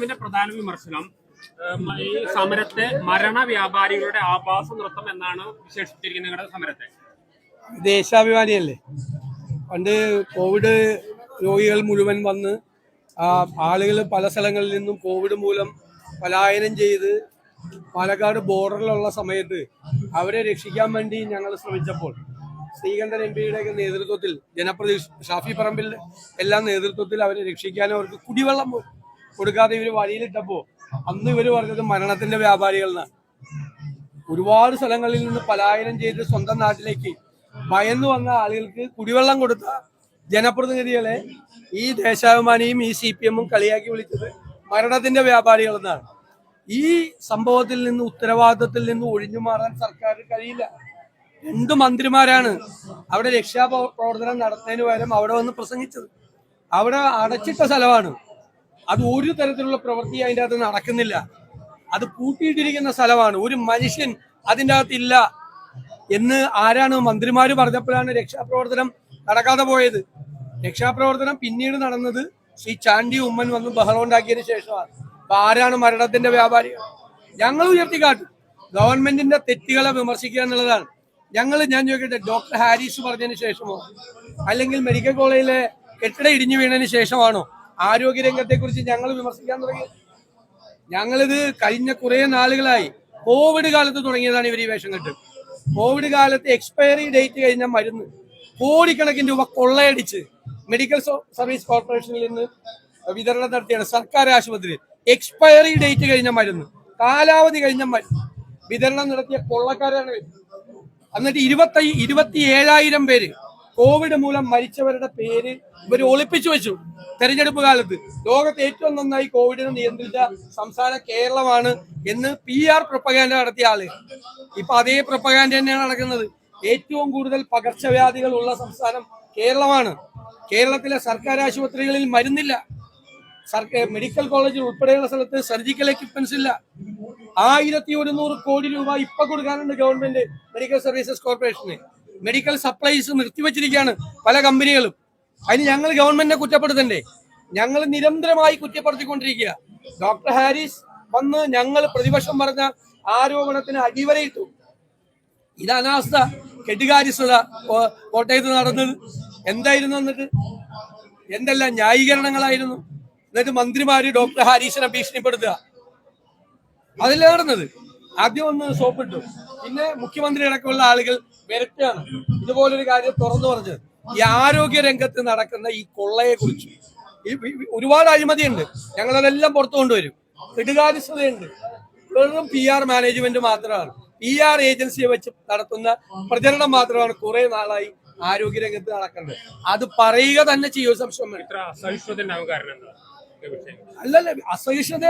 ഇതിന്റെ പ്രധാന വിമർശനം ഈ സമരത്തെ മരണ വ്യാപാരികളുടെ ആഭാസ നൃത്തം എന്നാണ് വിശേഷിപ്പിച്ചിരിക്കുന്നത് നിങ്ങളുടെ സമരത്തെ? ദേശാഭിമാനിയല്ലേ? പണ്ട് കോവിഡ് രോഗികൾ മുഴുവൻ വന്ന് ആളുകൾ പല സ്ഥലങ്ങളിൽ നിന്നും കോവിഡ് മൂലം പലായനം ചെയ്ത് പാലക്കാട് ബോർഡറിലുള്ള സമയത്ത് അവരെ രക്ഷിക്കാൻ വേണ്ടി ഞങ്ങൾ ശ്രമിച്ചപ്പോൾ ശ്രീകണ്ഠൻ എം പിയുടെയൊക്കെ നേതൃത്വത്തിൽ ജനപ്രതി ഷാഫി പറമ്പിൽ എല്ലാം നേതൃത്വത്തിൽ അവരെ രക്ഷിക്കാനും അവർക്ക് കുടിവെള്ളം കൊടുക്കാതെ ഇവർ വഴിയിലിട്ടപ്പോ അന്ന് ഇവർ പറഞ്ഞത് മരണത്തിന്റെ വ്യാപാരികൾ എന്നാണ് ഒരുപാട് സ്ഥലങ്ങളിൽ നിന്ന് പലായനം ചെയ്ത് സ്വന്തം നാട്ടിലേക്ക് ഭയന്നു വന്ന ആളുകൾക്ക് കുടിവെള്ളം കൊടുത്ത ജനപ്രതിനിധികളെ ഈ ദേശാഭിമാനിയും ഈ സി പി എമ്മും കളിയാക്കി വിളിച്ചത് മരണത്തിന്റെ വ്യാപാരികൾ എന്നാണ് ഈ സംഭവത്തിൽ നിന്ന് ഉത്തരവാദിത്തത്തിൽ നിന്ന് ഒഴിഞ്ഞു മാറാൻ സർക്കാർ കഴിയില്ല. രണ്ട് മന്ത്രിമാരാണ് അവിടെ രക്ഷാപ്രവർത്തനം നടത്തുന്നതിന് പകരം അവിടെ വന്ന് പ്രസംഗിച്ചത്. അവിടെ അടച്ചിട്ട സ്ഥലമാണ് അത് ഒരു തരത്തിലുള്ള പ്രവൃത്തി അതിന്റെ അകത്ത് നടക്കുന്നില്ല. അത് പൂട്ടിയിട്ടിരിക്കുന്ന സ്ഥലമാണ്. ഒരു മനുഷ്യൻ അതിന്റെ അകത്തില്ല എന്ന് ആരാണ് മന്ത്രിമാർ പറഞ്ഞപ്പോഴാണ് രക്ഷാപ്രവർത്തനം നടക്കാതെ പോയത്. രക്ഷാപ്രവർത്തനം പിന്നീട് നടന്നത് ശ്രീ ചാണ്ടി ഉമ്മൻ വന്ന് ബഹളം ഉണ്ടാക്കിയതിന് ശേഷമാണ്. അപ്പൊ ആരാണ് മരണത്തിന്റെ വ്യാപാരികൾ? ഞങ്ങൾ ഉയർത്തിക്കാട്ടും ഗവൺമെന്റിന്റെ തെറ്റുകളെ വിമർശിക്കുക എന്നുള്ളതാണ്. ഞങ്ങൾ ഞാൻ ചോദിക്കട്ടെ ഡോക്ടർ ഹാരിസ് പറഞ്ഞതിന് ശേഷമോ? അല്ലെങ്കിൽ മെഡിക്കൽ കോളേജിലെ കെട്ടിടം ഇടിഞ്ഞു വീണതിന് ശേഷമാണോ? ആരോഗ്യരംഗത്തെ കുറിച്ച് ഞങ്ങൾ വിമർശിക്കാൻ തുടങ്ങി. ഞങ്ങളിത് കഴിഞ്ഞ കുറെ നാളുകളായി കോവിഡ് കാലത്ത് തുടങ്ങിയതാണ് ഇവർ ഈ വേഷം കെട്ട്. കോവിഡ് കാലത്ത് എക്സ്പയറി ഡേറ്റ് കഴിഞ്ഞ മരുന്ന് കോടിക്കണക്കിന് രൂപ കൊള്ളയടിച്ച് മെഡിക്കൽ സർവീസ് കോർപ്പറേഷനിൽ നിന്ന് വിതരണം നടത്തിയാണ് സർക്കാർ ആശുപത്രിയിൽ. എക്സ്പയറി ഡേറ്റ് കഴിഞ്ഞ മരുന്ന് കാലാവധി കഴിഞ്ഞ മരുന്ന് വിതരണം നടത്തിയ കൊള്ളക്കാരാണ്. എന്നിട്ട് ഇരുപത്തി ഇരുപത്തി ഏഴായിരം പേര് കോവിഡ് മൂലം മരിച്ചവരുടെ പേര് ഇവർ ഒളിപ്പിച്ചു വെച്ചു തെരഞ്ഞെടുപ്പ് കാലത്ത്. ലോകത്ത് ഏറ്റവും നന്നായി കോവിഡിനെ നിയന്ത്രിച്ച സംസ്ഥാനം കേരളമാണ് എന്ന് പി ആർ പ്രൊപ്പഗാൻഡ നടത്തിയ ആൾ. ഇപ്പൊ അതേ പ്രൊപ്പഗാൻഡ തന്നെയാണ് നടക്കുന്നത്. ഏറ്റവും കൂടുതൽ പകർച്ചവ്യാധികൾ ഉള്ള സംസ്ഥാനം കേരളമാണ്. കേരളത്തിലെ സർക്കാർ ആശുപത്രികളിൽ മരുന്നില്ല. സർക്കാർ മെഡിക്കൽ കോളേജിൽ ഉൾപ്പെടെയുള്ള സ്ഥലത്ത് സർജിക്കൽ എക്യുപ്മെന്റ്സ് ഇല്ല. ആയിരത്തി ഒരുന്നൂറ് കോടി രൂപ ഇപ്പൊ കൊടുക്കാനുണ്ട് ഗവൺമെന്റ് മെഡിക്കൽ സർവീസസ് കോർപ്പറേഷന്. മെഡിക്കൽ സപ്ലൈസ് നിർത്തിവെച്ചിരിക്കുകയാണ് പല കമ്പനികളും. അതിന് ഞങ്ങൾ ഗവൺമെന്റിനെ കുറ്റപ്പെടുത്തണ്ടേ? ഞങ്ങൾ നിരന്തരമായി കുറ്റപ്പെടുത്തിക്കൊണ്ടിരിക്കുക. ഡോക്ടർ ഹാരിസ് വന്ന് ഞങ്ങൾ പ്രതിപക്ഷം പറഞ്ഞ ആരോപണത്തിന് അടിവരയിട്ടു. ഇത് അനാസ്ഥ കെട്ടുകാരിസ്ഥത കോട്ടയത്ത് നടന്നത് എന്തായിരുന്നു എന്നിട്ട്? എന്തെല്ലാം ന്യായീകരണങ്ങളായിരുന്നു? എന്നിട്ട് മന്ത്രിമാര് ഡോക്ടർ ഹാരീഷിനെ ഭീഷണിപ്പെടുത്തുക. അതിൽ നടന്നത്? ആദ്യം ഒന്ന് സോപ്പിട്ടു. പിന്നെ മുഖ്യമന്ത്രി അടക്കമുള്ള ആളുകൾ വിരട്ടുകയാണ് ഇതുപോലൊരു കാര്യം തുറന്നു പറഞ്ഞത് ഈ ആരോഗ്യ രംഗത്ത് നടക്കുന്ന ഈ കൊള്ളയെ കുറിച്ച്. ഒരുപാട് അഴിമതിയുണ്ട്. ഞങ്ങളതെല്ലാം പുറത്തു കൊണ്ടുവരും. കെടുകാരിസ്ഥതയുണ്ട് വെറും പി ആർ മാനേജ്മെന്റ് മാത്രമാണ്. പി ആർ ഏജൻസിയെ വെച്ച് നടത്തുന്ന പ്രചരണം മാത്രമാണ് കുറെ നാളായി ആരോഗ്യ രംഗത്ത് നടക്കേണ്ടത് അത് പറയുക തന്നെ ചെയ്യുക സംശയം അല്ലല്ല അസഹിഷ്ണുത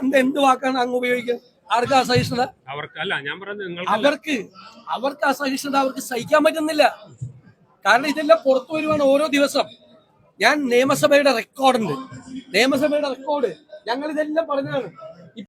എന്ത് എന്ത് വാക്കാണ് അങ്ങ് ഉപയോഗിക്കുന്നത് ആർക്ക് അസഹിഷ്ണുത? അവർക്ക് അല്ല ഞാൻ നിങ്ങൾക്ക് അവർക്ക് അവർക്ക് അസഹിഷ്ണുത അവർക്ക് സഹിക്കാൻ പറ്റുന്നില്ല. കാരണം ഇതെല്ലാം പുറത്തു വരുവാണ് ഓരോ ദിവസം. ഞാൻ നിയമസഭയുടെ റെക്കോർഡുണ്ട് നിയമസഭയുടെ റെക്കോർഡ് ഞങ്ങൾ ഇതെല്ലാം പറഞ്ഞതാണ്.